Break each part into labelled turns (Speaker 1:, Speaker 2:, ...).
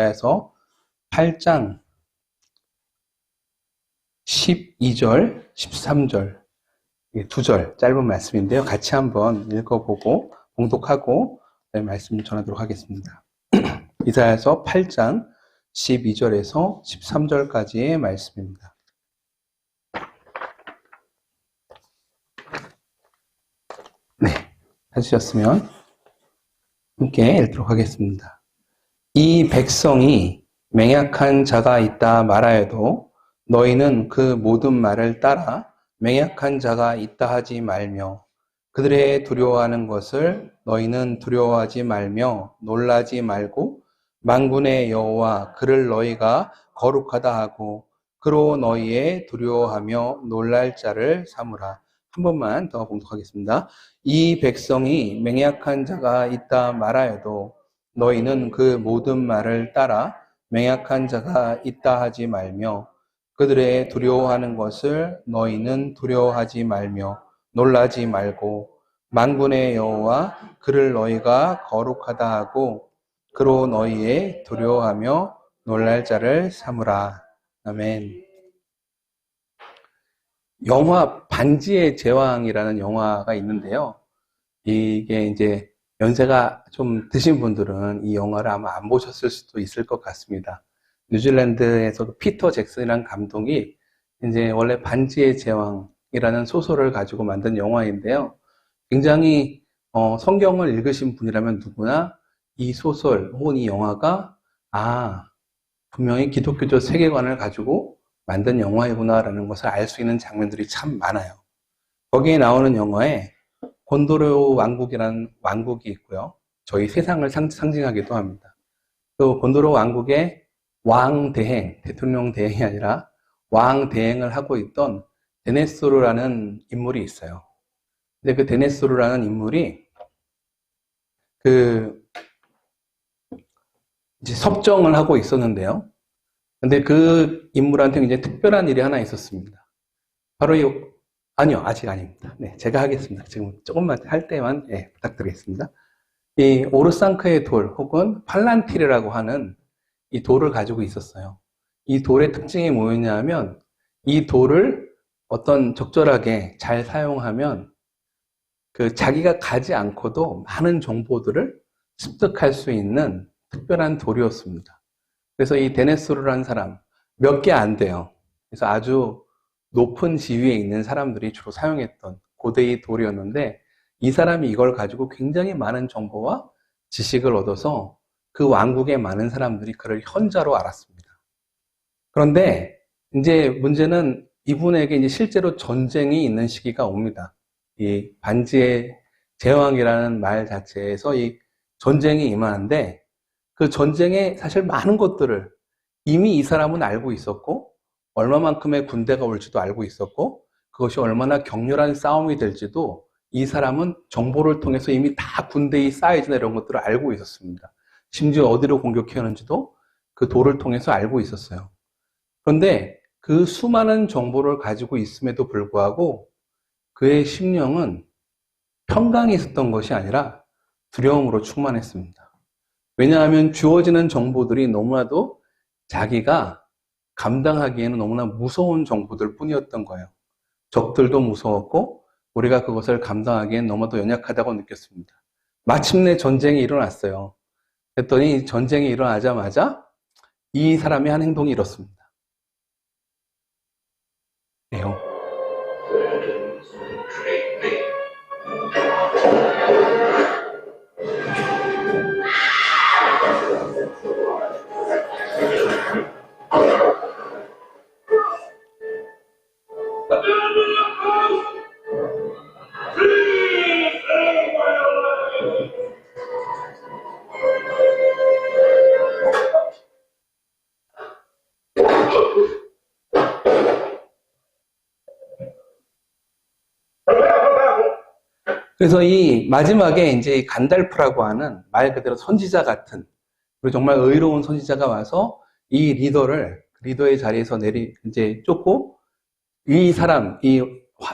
Speaker 1: 해서 8장 12절, 13절 두 절 짧은 말씀인데요. 같이 한번 읽어보고 봉독하고 말씀을 전하도록 하겠습니다. 이사야서 8장 12절에서 13절까지의 말씀입니다. 네, 하셨으면 함께 읽도록 하겠습니다. 이 백성이 맹약한 자가 있다 말하여도 너희는 그 모든 말을 따라 맹약한 자가 있다 하지 말며 그들의 두려워하는 것을 너희는 두려워하지 말며 놀라지 말고 망군의 여호와 그를 너희가 거룩하다 하고 그로 너희의 두려워하며 놀랄 자를 삼으라. 한 번만 더 봉독하겠습니다. 이 백성이 맹약한 자가 있다 말하여도 너희는 그 모든 말을 따라 맹약한 자가 있다 하지 말며 그들의 두려워하는 것을 너희는 두려워하지 말며 놀라지 말고 만군의 여호와 그를 너희가 거룩하다 하고 그로 너희의 두려워하며 놀랄 자를 삼으라. 아멘. 영화 반지의 제왕이라는 영화가 있는데요. 이게 이제 연세가 좀 드신 분들은 이 영화를 아마 안 보셨을 수도 있을 것 같습니다. 뉴질랜드에서도 피터 잭슨이라는 감독이 이제 원래 반지의 제왕이라는 소설을 가지고 만든 영화인데요. 굉장히 어, 성경을 읽으신 분이라면 누구나 이 소설 혹은 이 영화가 아 분명히 기독교적 세계관을 가지고 만든 영화이구나라는 것을 알 수 있는 장면들이 참 많아요. 거기에 나오는 영화에 곤도르 왕국이라는 왕국이 있고요. 저희 세상을 상징하기도 합니다. 또 곤도르 왕국의 왕 대행, 대통령 대행이 아니라 왕 대행을 하고 있던 데네스로라는 인물이 있어요. 근데 그 데네스로라는 인물이 그 이제 섭정을 하고 있었는데요. 근데 그 인물한테 이제 특별한 일이 하나 있었습니다. 바로 이 아니요 아직 아닙니다. 네 제가 하겠습니다. 지금 조금만 할 때만 네, 부탁드리겠습니다. 이 오르상크의 돌 혹은 팔란티르라고 하는 이 돌을 가지고 있었어요. 이 돌의 특징이 뭐였냐면 이 돌을 어떤 적절하게 잘 사용하면 그 자기가 가지 않고도 많은 정보들을 습득할 수 있는 특별한 돌이었습니다. 그래서 이 데네스루라는 사람 몇 개 안 돼요. 그래서 아주 높은 지위에 있는 사람들이 주로 사용했던 고대의 돌이었는데 이 사람이 이걸 가지고 굉장히 많은 정보와 지식을 얻어서 그 왕국의 많은 사람들이 그를 현자로 알았습니다. 그런데 이제 문제는 이분에게 이제 실제로 전쟁이 있는 시기가 옵니다. 이 반지의 제왕이라는 말 자체에서 이 전쟁이 임하는데 그 전쟁에 사실 많은 것들을 이미 이 사람은 알고 있었고 얼마만큼의 군대가 올지도 알고 있었고 그것이 얼마나 격렬한 싸움이 될지도 이 사람은 정보를 통해서 이미 다 군대의 사이즈나 이런 것들을 알고 있었습니다. 심지어 어디로 공격해야 하는지도 그 돌을 통해서 알고 있었어요. 그런데 그 수많은 정보를 가지고 있음에도 불구하고 그의 심령은 평강이 있었던 것이 아니라 두려움으로 충만했습니다. 왜냐하면 주어지는 정보들이 너무나도 자기가 감당하기에는 너무나 무서운 정보들 뿐이었던 거예요. 적들도 무서웠고 우리가 그것을 감당하기엔 너무도 연약하다고 느꼈습니다. 마침내 전쟁이 일어났어요. 그랬더니 전쟁이 일어나자마자 이 사람이 한 행동이 이렇습니다. 내용. 그래서 이 마지막에 이제 간달프라고 하는 말 그대로 선지자 같은 그리고 정말 의로운 선지자가 와서 이 리더를 리더의 자리에서 내리 이제 쫓고 이 사람 이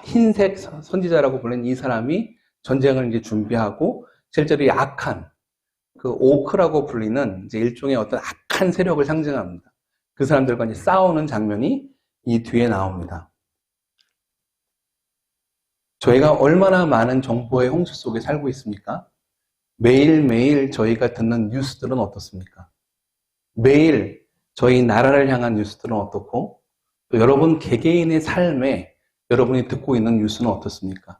Speaker 1: 흰색 선지자라고 불리는 이 사람이 전쟁을 이제 준비하고 실제로 약한 그 오크라고 불리는 이제 일종의 어떤 큰 세력을 상징합니다. 그 사람들과 이제 싸우는 장면이 이 뒤에 나옵니다. 저희가 얼마나 많은 정보의 홍수 속에 살고 있습니까? 매일매일 저희가 듣는 뉴스들은 어떻습니까? 매일 저희 나라를 향한 뉴스들은 어떻고, 또 여러분 개개인의 삶에 여러분이 듣고 있는 뉴스는 어떻습니까?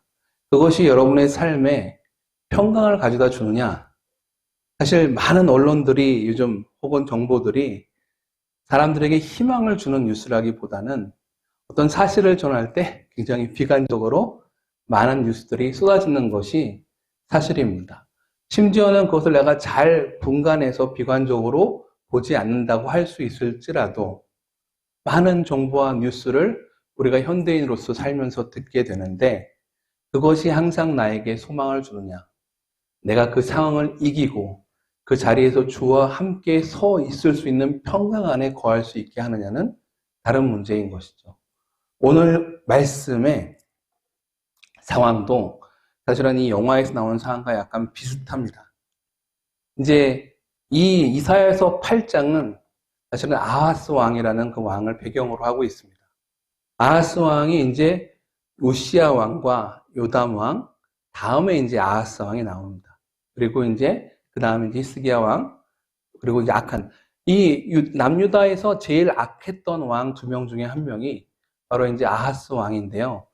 Speaker 1: 그것이 여러분의 삶에 평강을 가져다 주느냐? 사실 많은 언론들이 요즘 혹은 정보들이 사람들에게 희망을 주는 뉴스라기보다는 어떤 사실을 전할 때 굉장히 비관적으로 많은 뉴스들이 쏟아지는 것이 사실입니다. 심지어는 그것을 내가 잘 분간해서 비관적으로 보지 않는다고 할 수 있을지라도 많은 정보와 뉴스를 우리가 현대인으로서 살면서 듣게 되는데 그것이 항상 나에게 소망을 주느냐. 내가 그 상황을 이기고 그 자리에서 주와 함께 서 있을 수 있는 평강 안에 거할 수 있게 하느냐는 다른 문제인 것이죠. 오늘 말씀의 상황도 사실은 이 영화에서 나오는 상황과 약간 비슷합니다. 이제 이 이사야서 8장은 사실은 아하스 왕이라는 그 왕을 배경으로 하고 있습니다. 아하스 왕이 이제 요시아 왕과 요담 왕, 다음에 이제 아하스 왕이 나옵니다. 그리고 이제 그 다음에 이제 히스기야 왕, 그리고 이제 악한 이 남유다에서 제일 악했던 왕 두 명 중에 한 명이 바로 이제 아하스 왕인데요.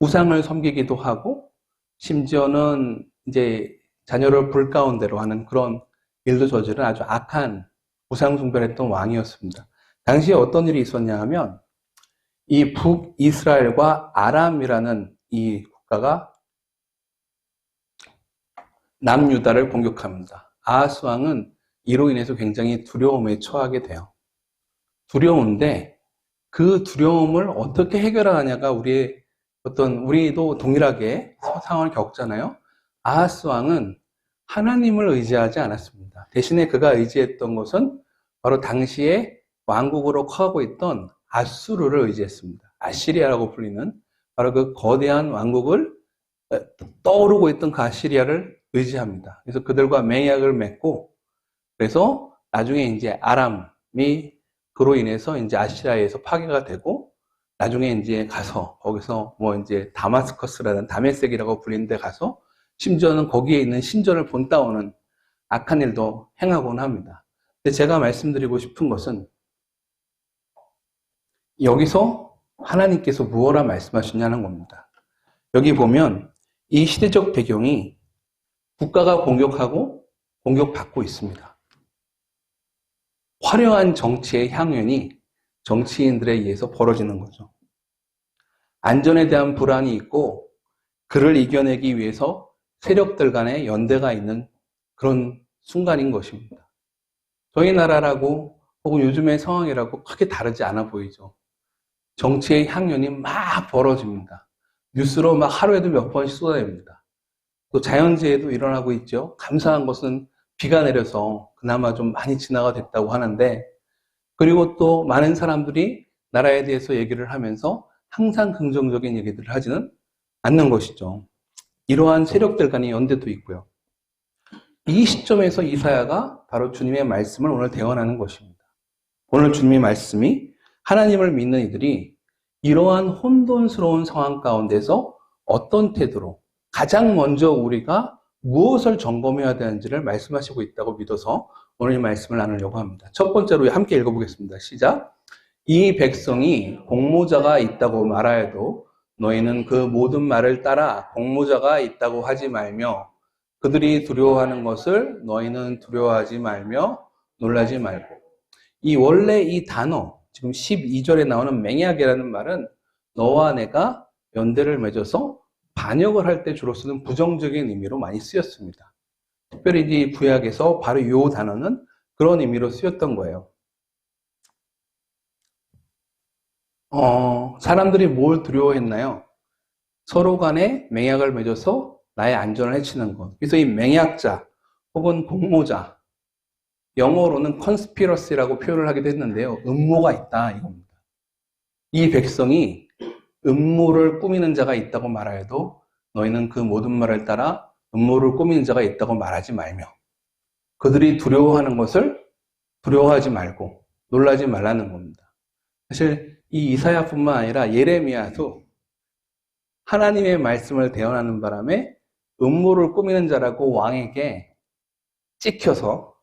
Speaker 1: 우상을 섬기기도 하고 심지어는 이제 자녀를 불 가운데로 하는 그런 일도 저지른 아주 악한 우상숭배했던 왕이었습니다. 당시에 어떤 일이 있었냐 하면 이 북이스라엘과 아람이라는 이 국가가 남유다를 공격합니다. 아하스 왕은 이로 인해서 굉장히 두려움에 처하게 돼요. 두려운데 그 두려움을 어떻게 해결하냐가 우리의 어떤 우리도 동일하게 상황을 겪잖아요. 아하스 왕은 하나님을 의지하지 않았습니다. 대신에 그가 의지했던 것은 바로 당시에 왕국으로 커가고 있던 아수르를 의지했습니다. 아시리아라고 불리는 바로 그 거대한 왕국을 떠오르고 있던 그 아시리아를 의지합니다. 그래서 그들과 맹약을 맺고 그래서 나중에 이제 아람이 그로 인해서 이제 아시리아에서 파괴가 되고 나중에 이제 가서 거기서 뭐 이제 다마스커스라는 다메섹이라고 불리는 데 가서 심지어는 거기에 있는 신전을 본따오는 악한 일도 행하곤 합니다. 근데 제가 말씀드리고 싶은 것은 여기서 하나님께서 무엇라 말씀하시냐는 겁니다. 여기 보면 이 시대적 배경이 국가가 공격하고 공격받고 있습니다. 화려한 정치의 향연이 정치인들에 의해서 벌어지는 거죠. 안전에 대한 불안이 있고 그를 이겨내기 위해서 세력들 간의 연대가 있는 그런 순간인 것입니다. 저희 나라라고 혹은 요즘의 상황이라고 크게 다르지 않아 보이죠. 정치의 향연이 막 벌어집니다. 뉴스로 막 하루에도 몇 번씩 쏟아냅니다. 또 자연재해도 일어나고 있죠. 감사한 것은 비가 내려서 그나마 좀 많이 진화가 됐다고 하는데 그리고 또 많은 사람들이 나라에 대해서 얘기를 하면서 항상 긍정적인 얘기들을 하지는 않는 것이죠. 이러한 세력들 간의 연대도 있고요. 이 시점에서 이사야가 바로 주님의 말씀을 오늘 대언하는 것입니다. 오늘 주님의 말씀이 하나님을 믿는 이들이 이러한 혼돈스러운 상황 가운데서 어떤 태도로 가장 먼저 우리가 무엇을 점검해야 되는지를 말씀하시고 있다고 믿어서 오늘 이 말씀을 나누려고 합니다. 첫 번째로 함께 읽어보겠습니다. 시작. 이 백성이 공모자가 있다고 말하여도 너희는 그 모든 말을 따라 공모자가 있다고 하지 말며 그들이 두려워하는 것을 너희는 두려워하지 말며 놀라지 말고 이 원래 이 단어 지금 12절에 나오는 맹약이라는 말은 너와 내가 연대를 맺어서 반역을 할 때 주로 쓰는 부정적인 의미로 많이 쓰였습니다. 특별히 이 구약에서 바로 이 단어는 그런 의미로 쓰였던 거예요. 어, 사람들이 뭘 두려워했나요? 서로 간에 맹약을 맺어서 나의 안전을 해치는 것. 그래서 이 맹약자 혹은 공모자, 영어로는 conspiracy라고 표현을 하기도 했는데요. 음모가 있다 이겁니다. 이 백성이 음모를 꾸미는 자가 있다고 말하여도 너희는 그 모든 말을 따라 음모를 꾸미는 자가 있다고 말하지 말며 그들이 두려워하는 것을 두려워하지 말고 놀라지 말라는 겁니다. 사실 이 이사야뿐만 아니라 예레미야도 하나님의 말씀을 대언하는 바람에 음모를 꾸미는 자라고 왕에게 찍혀서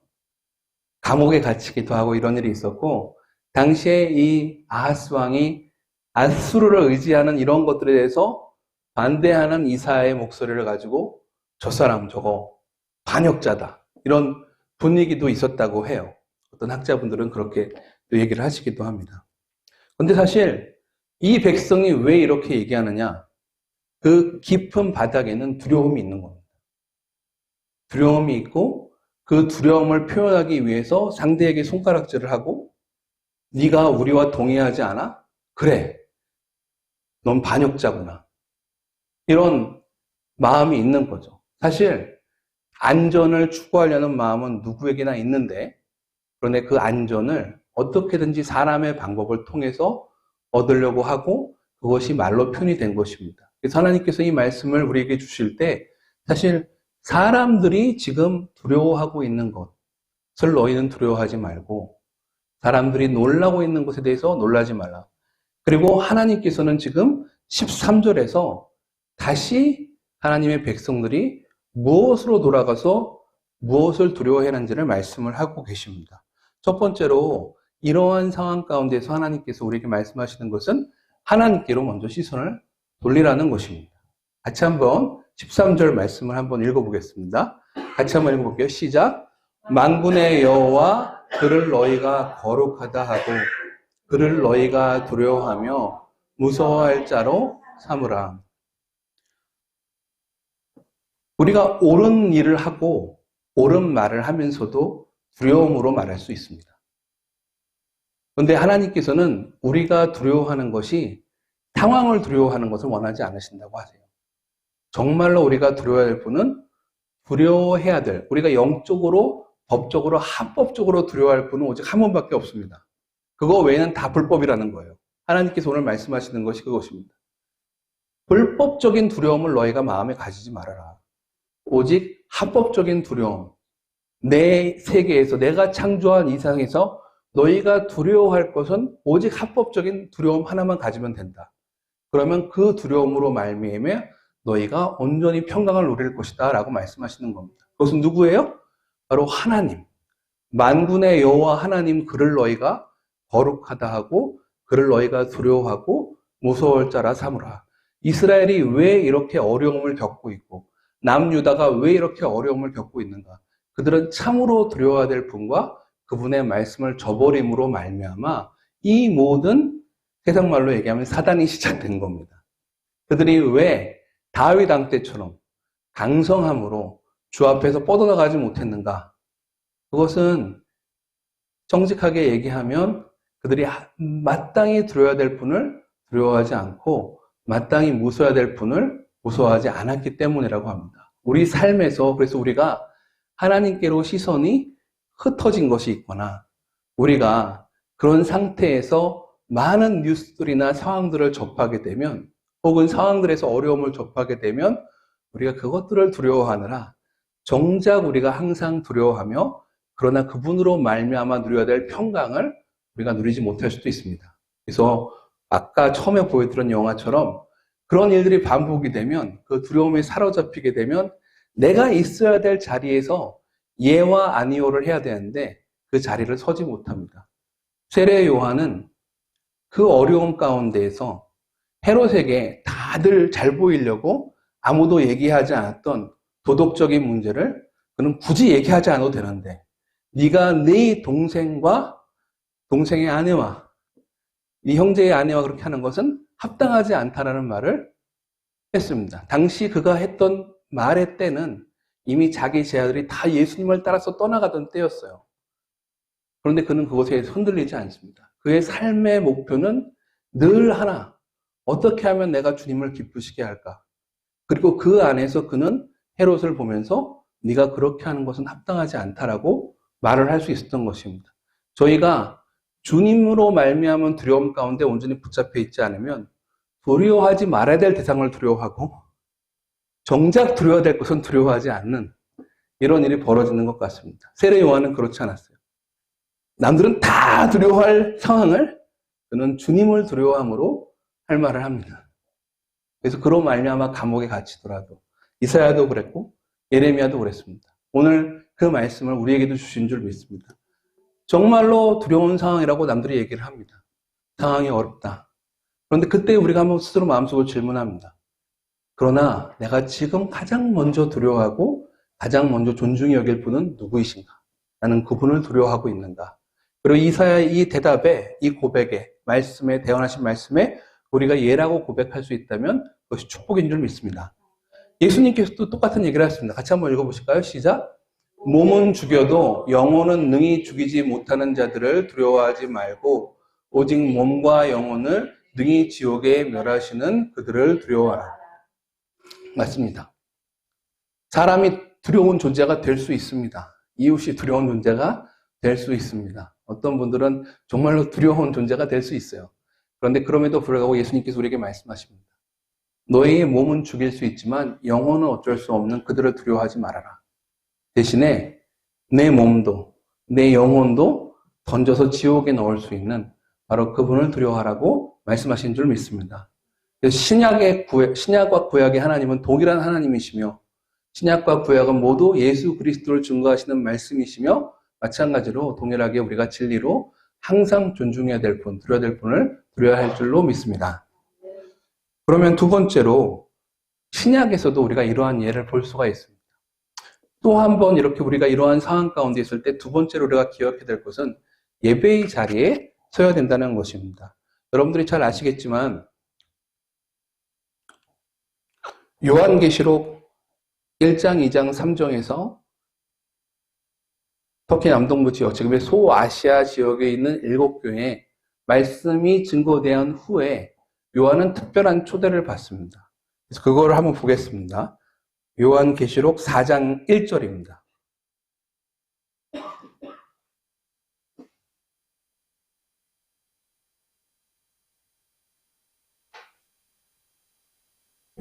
Speaker 1: 감옥에 갇히기도 하고 이런 일이 있었고 당시에 이 아하스 왕이 아수르를 의지하는 이런 것들에 대해서 반대하는 이사의 목소리를 가지고 저 사람 저거 반역자다 이런 분위기도 있었다고 해요. 어떤 학자분들은 그렇게 또 얘기를 하시기도 합니다. 근데 사실 이 백성이 왜 이렇게 얘기하느냐? 그 깊은 바닥에는 두려움이 있는 겁니다. 두려움이 있고 그 두려움을 표현하기 위해서 상대에게 손가락질을 하고 네가 우리와 동의하지 않아? 그래. 넌 반역자구나. 이런 마음이 있는 거죠. 사실 안전을 추구하려는 마음은 누구에게나 있는데 그런데 그 안전을 어떻게든지 사람의 방법을 통해서 얻으려고 하고 그것이 말로 표현이 된 것입니다. 그래서 하나님께서 이 말씀을 우리에게 주실 때 사실 사람들이 지금 두려워하고 있는 것을 너희는 두려워하지 말고 사람들이 놀라고 있는 것에 대해서 놀라지 말라. 그리고 하나님께서는 지금 13절에서 다시 하나님의 백성들이 무엇으로 돌아가서 무엇을 두려워해는지를 말씀을 하고 계십니다. 첫 번째로 이러한 상황 가운데서 하나님께서 우리에게 말씀하시는 것은 하나님께로 먼저 시선을 돌리라는 것입니다. 같이 한번 13절 말씀을 한번 읽어보겠습니다. 같이 한번 읽어볼게요. 시작. 만군의 여호와 그를 너희가 거룩하다 하고 그를 너희가 두려워하며 무서워할 자로 삼으라. 우리가 옳은 일을 하고 옳은 말을 하면서도 두려움으로 말할 수 있습니다. 그런데 하나님께서는 우리가 두려워하는 것이 상황을 두려워하는 것을 원하지 않으신다고 하세요. 정말로 우리가 두려워해야 될 분은 두려워해야 될, 우리가 영적으로, 법적으로, 합법적으로 두려워할 분은 오직 한 분밖에 없습니다. 그거 외에는 다 불법이라는 거예요. 하나님께서 오늘 말씀하시는 것이 그것입니다. 불법적인 두려움을 너희가 마음에 가지지 말아라. 오직 합법적인 두려움, 내 세계에서 내가 창조한 이상에서 너희가 두려워할 것은 오직 합법적인 두려움 하나만 가지면 된다. 그러면 그 두려움으로 말미암아 너희가 온전히 평강을 누릴 것이다 라고 말씀하시는 겁니다. 그것은 누구예요? 바로 하나님. 만군의 여호와 하나님 그를 너희가 거룩하다 하고 그를 너희가 두려워하고 무서울 자라 삼으라. 이스라엘이 왜 이렇게 어려움을 겪고 있고 남유다가 왜 이렇게 어려움을 겪고 있는가? 그들은 참으로 두려워야 될 분과 그분의 말씀을 저버림으로 말미암아 이 모든 세상 말로 얘기하면 사단이 시작된 겁니다. 그들이 왜 다윗 왕 때처럼 강성함으로 주 앞에서 뻗어나가지 못했는가? 그것은 정직하게 얘기하면 그들이 마땅히 두려워야 될 분을 두려워하지 않고 마땅히 무서워야 될 분을 무서워하지 않았기 때문이라고 합니다. 우리 삶에서 그래서 우리가 하나님께로 시선이 흩어진 것이 있거나 우리가 그런 상태에서 많은 뉴스들이나 상황들을 접하게 되면 혹은 상황들에서 어려움을 접하게 되면 우리가 그것들을 두려워하느라 정작 우리가 항상 두려워하며 그러나 그분으로 말미암아 누려야 될 평강을 우리가 누리지 못할 수도 있습니다. 그래서 아까 처음에 보여드린 영화처럼 그런 일들이 반복이 되면 그 두려움에 사로잡히게 되면 내가 있어야 될 자리에서 예와 아니오를 해야 되는데 그 자리를 서지 못합니다. 세례 요한은 그 어려움 가운데에서 헤롯에게 다들 잘 보이려고 아무도 얘기하지 않았던 도덕적인 문제를 그는 굳이 얘기하지 않아도 되는데 네가 네 동생과 동생의 아내와 네 형제의 아내와 그렇게 하는 것은 합당하지 않다라는 말을 했습니다. 당시 그가 했던 말의 때는 이미 자기 제자들이 다 예수님을 따라서 떠나가던 때였어요. 그런데 그는 그것에 흔들리지 않습니다. 그의 삶의 목표는 늘 하나. 어떻게 하면 내가 주님을 기쁘시게 할까? 그리고 그 안에서 그는 헤롯을 보면서 네가 그렇게 하는 것은 합당하지 않다라고 말을 할 수 있었던 것입니다. 저희가 주님으로 말미암은 두려움 가운데 온전히 붙잡혀 있지 않으면 두려워하지 말아야 될 대상을 두려워하고 정작 두려워야 될 것은 두려워하지 않는 이런 일이 벌어지는 것 같습니다. 세례 요한은 그렇지 않았어요. 남들은 다 두려워할 상황을 그는 주님을 두려워함으로 할 말을 합니다. 그래서 그로 말미암아 감옥에 갇히더라도 이사야도 그랬고 예레미야도 그랬습니다. 오늘 그 말씀을 우리에게도 주신 줄 믿습니다. 정말로 두려운 상황이라고 남들이 얘기를 합니다. 상황이 어렵다. 그런데 그때 우리가 한번 스스로 마음속으로 질문합니다. 그러나 내가 지금 가장 먼저 두려워하고 가장 먼저 존중히 여길 분은 누구이신가? 나는 그분을 두려워하고 있는가? 그리고 이사야의 이 대답에, 이 고백에, 말씀에, 대언하신 말씀에 우리가 예라고 고백할 수 있다면 그것이 축복인 줄 믿습니다. 예수님께서도 똑같은 얘기를 하셨습니다. 같이 한번 읽어보실까요? 시작. 몸은 죽여도 영혼은 능히 죽이지 못하는 자들을 두려워하지 말고 오직 몸과 영혼을 능히 지옥에 멸하시는 그들을 두려워하라. 맞습니다. 사람이 두려운 존재가 될 수 있습니다. 이웃이 두려운 존재가 될 수 있습니다. 어떤 분들은 정말로 두려운 존재가 될 수 있어요. 그런데 그럼에도 불구하고 예수님께서 우리에게 말씀하십니다. 너희의 몸은 죽일 수 있지만 영혼은 어쩔 수 없는 그들을 두려워하지 말아라. 대신에 내 몸도 내 영혼도 던져서 지옥에 넣을 수 있는 바로 그분을 두려워하라고 말씀하신 줄 믿습니다. 신약의 구약, 신약과 구약의 하나님은 동일한 하나님이시며 신약과 구약은 모두 예수 그리스도를 증거하시는 말씀이시며 마찬가지로 동일하게 우리가 진리로 항상 존중해야 될 분, 두려워야 될 분을 두려워야 할 줄로 믿습니다. 그러면 두 번째로 신약에서도 우리가 이러한 예를 볼 수가 있습니다. 또 한 번 이렇게 우리가 이러한 상황 가운데 있을 때 두 번째로 우리가 기억해야 될 것은 예배의 자리에 서야 된다는 것입니다. 여러분들이 잘 아시겠지만 요한계시록 1장, 2장, 3장에서 터키 남동부 지역, 지금의 소아시아 지역에 있는 일곱 교회 말씀이 증거된 후에 요한은 특별한 초대를 받습니다. 그래서 그거를 한번 보겠습니다. 요한계시록 4장 1절입니다.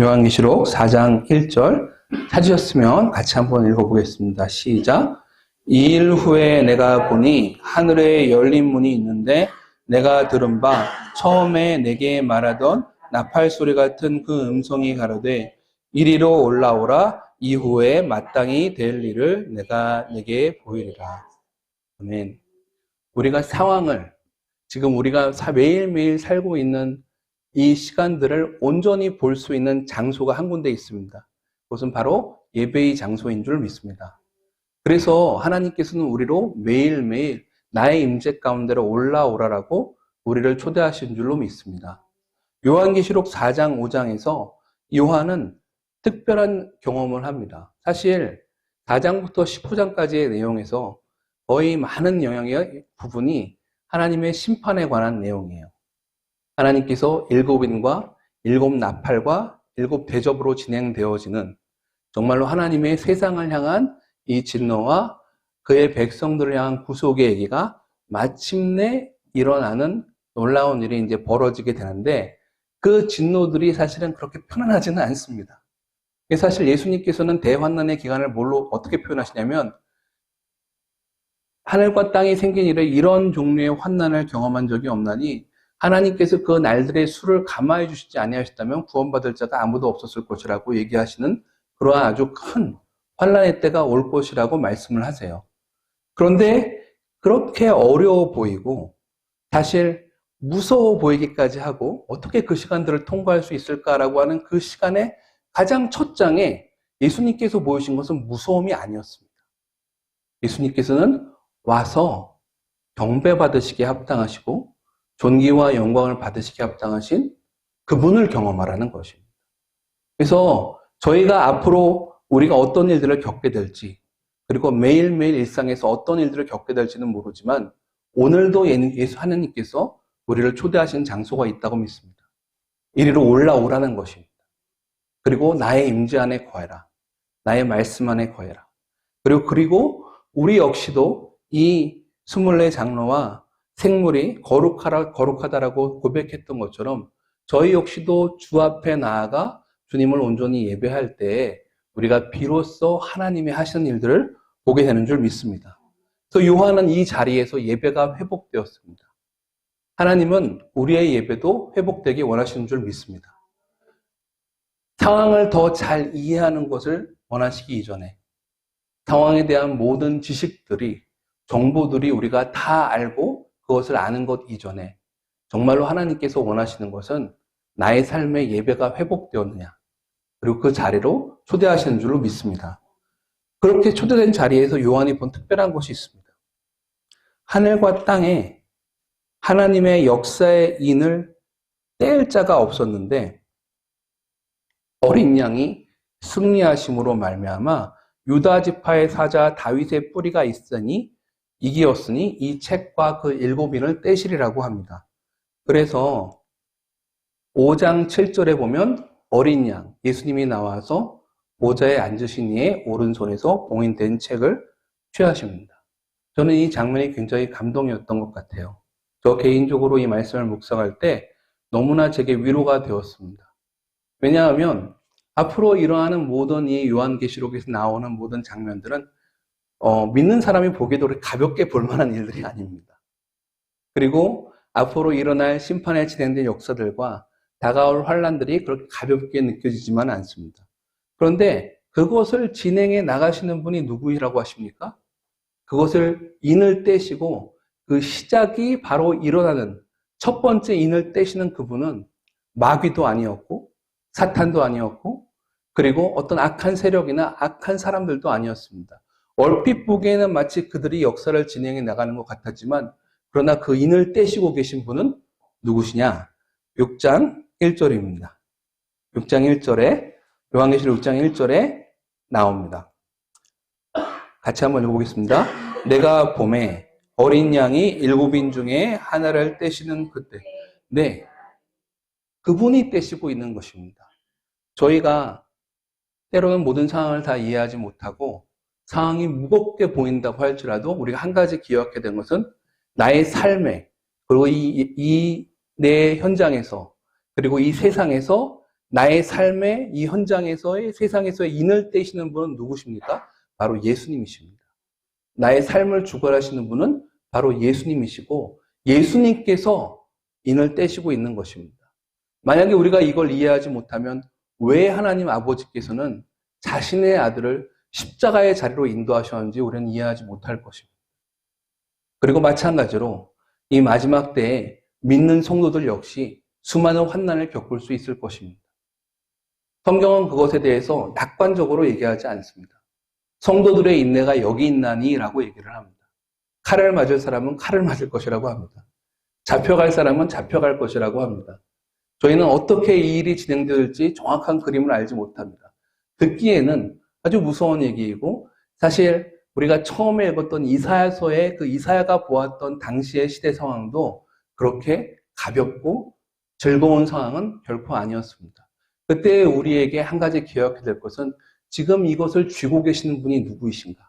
Speaker 1: 요한계시록 4장 1절 찾으셨으면 같이 한번 읽어보겠습니다. 시작. 이 일 후에 내가 보니 하늘에 열린 문이 있는데 내가 들은 바 처음에 내게 말하던 나팔 소리 같은 그 음성이 가로되 이리로 올라오라 이후에 마땅히 될 일을 내가 내게 보이리라. 아멘. 우리가 상황을 지금 우리가 매일매일 살고 있는 이 시간들을 온전히 볼 수 있는 장소가 한 군데 있습니다. 그것은 바로 예배의 장소인 줄 믿습니다. 그래서 하나님께서는 우리로 매일매일 나의 임재 가운데로 올라오라라고 우리를 초대하신 줄로 믿습니다. 요한계시록 4장, 5장에서 요한은 특별한 경험을 합니다. 사실 4장부터 19장까지의 내용에서 거의 많은 영향의 부분이 하나님의 심판에 관한 내용이에요. 하나님께서 일곱 인과 일곱 나팔과 일곱 대접으로 진행되어지는 정말로 하나님의 세상을 향한 이 진노와 그의 백성들을 향한 구속의 얘기가 마침내 일어나는 놀라운 일이 이제 벌어지게 되는데 그 진노들이 사실은 그렇게 편안하지는 않습니다. 사실 예수님께서는 대환난의 기간을 뭘로 어떻게 표현하시냐면 하늘과 땅이 생긴 이래 이런 종류의 환난을 경험한 적이 없나니 하나님께서 그 날들의 수를 감화해 주시지 아니하셨다면 구원받을 자가 아무도 없었을 것이라고 얘기하시는 그러한 아주 큰 환란의 때가 올 것이라고 말씀을 하세요. 그런데 그렇게 어려워 보이고 사실 무서워 보이기까지 하고 어떻게 그 시간들을 통과할 수 있을까라고 하는 그 시간에 가장 첫 장에 예수님께서 보이신 것은 무서움이 아니었습니다. 예수님께서는 와서 경배받으시기에 합당하시고 존귀와 영광을 받으시기에 합당하신 그분을 경험하라는 것입니다. 그래서 저희가 앞으로 우리가 어떤 일들을 겪게 될지 그리고 매일매일 일상에서 어떤 일들을 겪게 될지는 모르지만 오늘도 예수 하나님께서 우리를 초대하신 장소가 있다고 믿습니다. 이리로 올라오라는 것입니다. 그리고 나의 임재 안에 거해라. 나의 말씀 안에 거해라. 그리고 그리고 우리 역시도 이 스물네 장로와 생물이 거룩하라, 거룩하다라고 고백했던 것처럼 저희 역시도 주 앞에 나아가 주님을 온전히 예배할 때 우리가 비로소 하나님이 하시는 일들을 보게 되는 줄 믿습니다. 그래서 요한은 이 자리에서 예배가 회복되었습니다. 하나님은 우리의 예배도 회복되기 원하시는 줄 믿습니다. 상황을 더 잘 이해하는 것을 원하시기 이전에 상황에 대한 모든 지식들이 정보들이 우리가 다 알고 그것을 아는 것 이전에 정말로 하나님께서 원하시는 것은 나의 삶의 예배가 회복되었느냐 그리고 그 자리로 초대하시는 줄로 믿습니다. 그렇게 초대된 자리에서 요한이 본 특별한 것이 있습니다. 하늘과 땅에 하나님의 역사의 인을 떼일 자가 없었는데 어린 양이 승리하심으로 말미암아 유다 지파의 사자 다윗의 뿌리가 있으니 이기었으니 이 책과 그 일곱인을 떼시리라고 합니다. 그래서 5장 7절에 보면 어린 양 예수님이 나와서 모자에 앉으신 이의 오른손에서 봉인된 책을 취하십니다. 저는 이 장면이 굉장히 감동이었던 것 같아요. 저 개인적으로 이 말씀을 묵상할 때 너무나 제게 위로가 되었습니다. 왜냐하면 앞으로 일어나는 모든 이 요한계시록에서 나오는 모든 장면들은 어, 믿는 사람이 보기에도 가볍게 볼 만한 일들이 아닙니다. 그리고 앞으로 일어날 심판에 진행된 역사들과 다가올 환란들이 그렇게 가볍게 느껴지지만 않습니다. 그런데 그것을 진행해 나가시는 분이 누구이라고 하십니까? 그것을 인을 떼시고 그 시작이 바로 일어나는 첫 번째 인을 떼시는 그분은 마귀도 아니었고 사탄도 아니었고 그리고 어떤 악한 세력이나 악한 사람들도 아니었습니다. 얼핏 보기에는 마치 그들이 역사를 진행해 나가는 것 같았지만 그러나 그 인을 떼시고 계신 분은 누구시냐? 6장 1절입니다. 6장 1절에 요한계시록 6장 1절에 나옵니다. 같이 한번 읽어보겠습니다. 내가 봄에 어린 양이 일곱인 중에 하나를 떼시는 그때 네 그분이 떼시고 있는 것입니다. 저희가 때로는 모든 상황을 다 이해하지 못하고 상황이 무겁게 보인다고 할지라도 우리가 한 가지 기억해야 되는 것은 나의 삶에 그리고 이, 이 내 현장에서 그리고 이 세상에서 나의 삶의 이 현장에서의 세상에서의 인을 떼시는 분은 누구십니까? 바로 예수님이십니다. 나의 삶을 주관하시는 분은 바로 예수님이시고 예수님께서 인을 떼시고 있는 것입니다. 만약에 우리가 이걸 이해하지 못하면 왜 하나님 아버지께서는 자신의 아들을 십자가의 자리로 인도하셨는지 우리는 이해하지 못할 것입니다. 그리고 마찬가지로 이 마지막 때에 믿는 성도들 역시 수많은 환난을 겪을 수 있을 것입니다. 성경은 그것에 대해서 낙관적으로 얘기하지 않습니다. 성도들의 인내가 여기 있나니 라고 얘기를 합니다. 칼을 맞을 사람은 칼을 맞을 것이라고 합니다. 잡혀갈 사람은 잡혀갈 것이라고 합니다. 저희는 어떻게 이 일이 진행될지 정확한 그림을 알지 못합니다. 듣기에는 아주 무서운 얘기이고 사실 우리가 처음에 읽었던 이사야서의 그 이사야가 보았던 당시의 시대 상황도 그렇게 가볍고 즐거운 상황은 결코 아니었습니다. 그때 우리에게 한 가지 기억해야 될 것은 지금 이것을 쥐고 계시는 분이 누구이신가?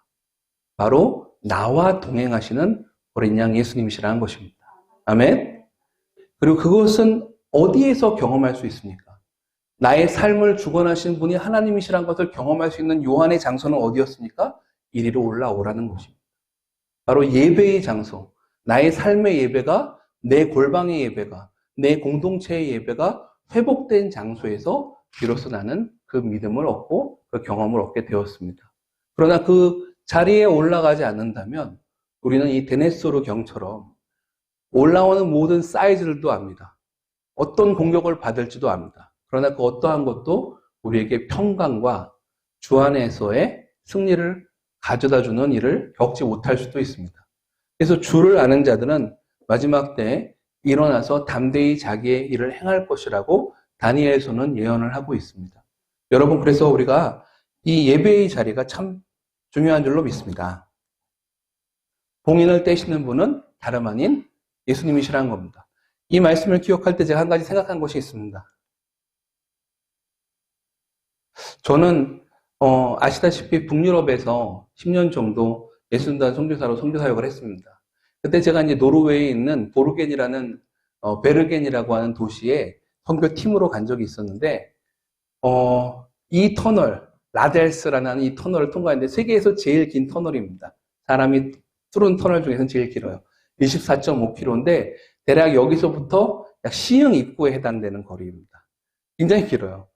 Speaker 1: 바로 나와 동행하시는 어린 양 예수님이시라는 것입니다. 아멘. 그리고 그것은 어디에서 경험할 수 있습니까? 나의 삶을 주관하신 분이 하나님이시라는 것을 경험할 수 있는 요한의 장소는 어디였습니까? 이리로 올라오라는 것입니다. 바로 예배의 장소. 나의 삶의 예배가 내 골방의 예배가 내 공동체의 예배가 회복된 장소에서 비로소 나는 그 믿음을 얻고 그 경험을 얻게 되었습니다. 그러나 그 자리에 올라가지 않는다면 우리는 이 데네소르 경처럼 올라오는 모든 사이즈들도 압니다. 어떤 공격을 받을지도 압니다. 그러나 그 어떠한 것도 우리에게 평강과 주 안에서의 승리를 가져다 주는 일을 겪지 못할 수도 있습니다. 그래서 주를 아는 자들은 마지막 때 일어나서 담대히 자기의 일을 행할 것이라고 다니엘서는 예언을 하고 있습니다. 여러분 그래서 우리가 이 예배의 자리가 참 중요한 줄로 믿습니다. 봉인을 떼시는 분은 다름 아닌 예수님이시라는 겁니다. 이 말씀을 기억할 때 제가 한 가지 생각한 것이 있습니다. 저는 어, 아시다시피 북유럽에서 10년 정도 예수님단 선교사로 선교 사역을 했습니다. 그때 제가 이제 노르웨이에 있는 보르겐이라는 어, 베르겐이라고 하는 도시에 선교 팀으로 간 적이 있었는데 어, 이 터널 라델스라는 이 터널을 통과했는데 세계에서 제일 긴 터널입니다. 사람이 뚫은 터널 중에서는 제일 길어요. 24.5km인데 대략 여기서부터 약 시흥 입구에 해당되는 거리입니다. 굉장히 길어요.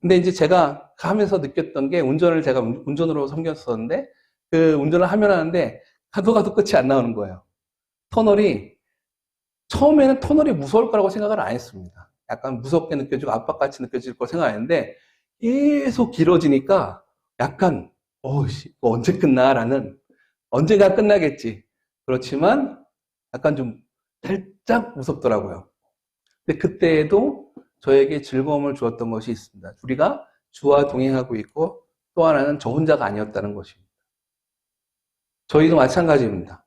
Speaker 1: 근데 이제 제가 가면서 느꼈던 게 운전을 제가 운- 운전으로 섬겼었는데 그 운전을 하면 하는데 가도 가도 끝이 안 나오는 거예요. 터널이 처음에는 터널이 무서울 거라고 생각을 안 했습니다. 약간 무섭게 느껴지고 압박같이 느껴질 거 생각했는데 계속 길어지니까 약간 어씨 이거 언제 끝나라는 언제가 끝나겠지. 그렇지만 약간 좀 살짝 무섭더라고요. 근데 그때에도 저에게 즐거움을 주었던 것이 있습니다. 우리가 주와 동행하고 있고 또 하나는 저 혼자가 아니었다는 것입니다. 저희도 마찬가지입니다.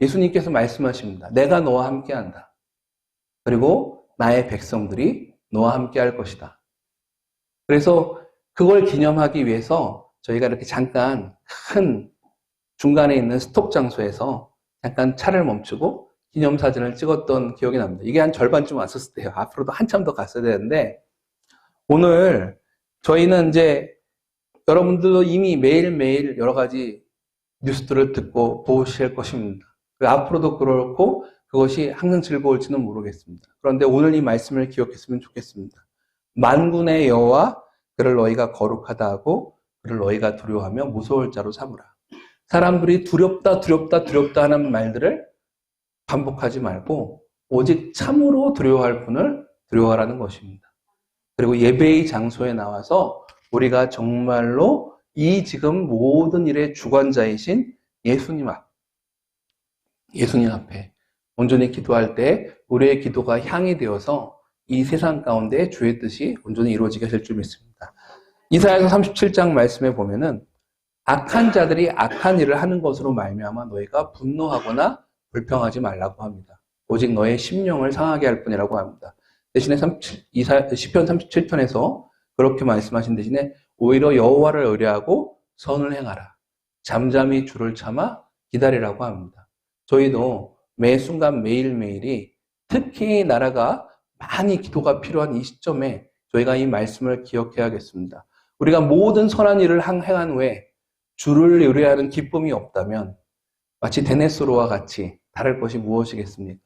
Speaker 1: 예수님께서 말씀하십니다. 내가 너와 함께 한다. 그리고 나의 백성들이 너와 함께 할 것이다. 그래서 그걸 기념하기 위해서 저희가 이렇게 잠깐 큰 중간에 있는 스톱 장소에서 잠깐 차를 멈추고 기념사진을 찍었던 기억이 납니다. 이게 한 절반쯤 왔었을 때요. 앞으로도 한참 더 갔어야 되는데, 오늘 저희는 이제 여러분들도 이미 매일매일 여러 가지 뉴스들을 듣고 보실 것입니다. 그 앞으로도 그렇고 그것이 항상 즐거울지는 모르겠습니다. 그런데 오늘 이 말씀을 기억했으면 좋겠습니다. 만군의 여호와 그를 너희가 거룩하다 하고 그를 너희가 두려워하며 무서울 자로 삼으라. 사람들이 두렵다 두렵다 두렵다 하는 말들을 반복하지 말고 오직 참으로 두려워할 분을 두려워하라는 것입니다. 그리고 예배의 장소에 나와서 우리가 정말로 이 지금 모든 일의 주관자이신 예수님 앞, 예수님 앞에 온전히 기도할 때 우리의 기도가 향이 되어서 이 세상 가운데 주의 뜻이 온전히 이루어지게 될 줄 믿습니다. 이사야서 37장 말씀에 보면은 악한 자들이 악한 일을 하는 것으로 말미암아 너희가 분노하거나 불평하지 말라고 합니다. 오직 너의 심령을 상하게 할 뿐이라고 합니다. 대신에 37, 이사, 10편 37편에서 그렇게 말씀하신 대신에 오히려 여호와를 의뢰하고 선을 행하라. 잠잠히 주를 참아 기다리라고 합니다. 저희도 매 순간 매일매일이 특히 나라가 많이 기도가 필요한 이 시점에 저희가 이 말씀을 기억해야겠습니다. 우리가 모든 선한 일을 한- 행한 후에 주를 의뢰하는 기쁨이 없다면 마치 데네스로와 같이 다를 것이 무엇이겠습니까?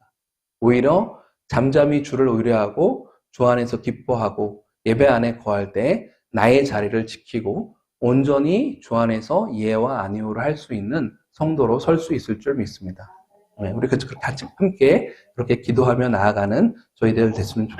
Speaker 1: 오히려 잠잠히 주를 의뢰하고 주 안에서 기뻐하고 예배 안에 거할 때 나의 자리를 지키고 온전히 주 안에서 예와 아니오를 할 수 있는 성도로 설 수 있을 줄 믿습니다. 네, 우리 같이 함께 그렇게 기도하며 나아가는 저희들 됐으면 좋겠습니다.